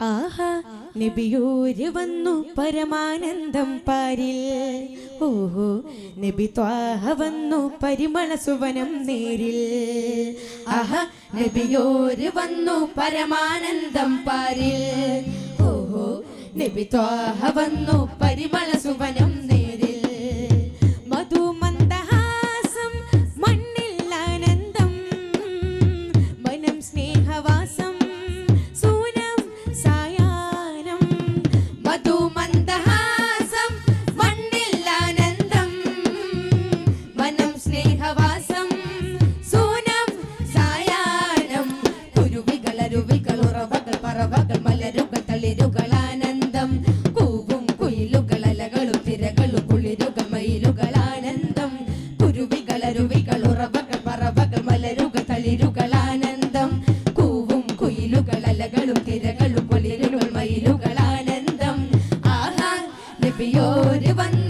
ആഹാ നബിയൂര് വന്നു പരമാനന്ദം പാരിൽ. ഓഹോ നബി ത്വാഹ വന്നു പരിമള സുവനം നേരിൽ. ആഹാ നബിയോര് വന്നു പരമാനന്ദം പാരിൽ. ഓഹോ നബി ത്വാഹ വന്നു പരിമള സുവനം നേരിൽ. മലകളും തിരകളും പൊലിരുകൾ മയിലുകൾ ആനന്ദം ആഹാ നബിയോര് വന്ന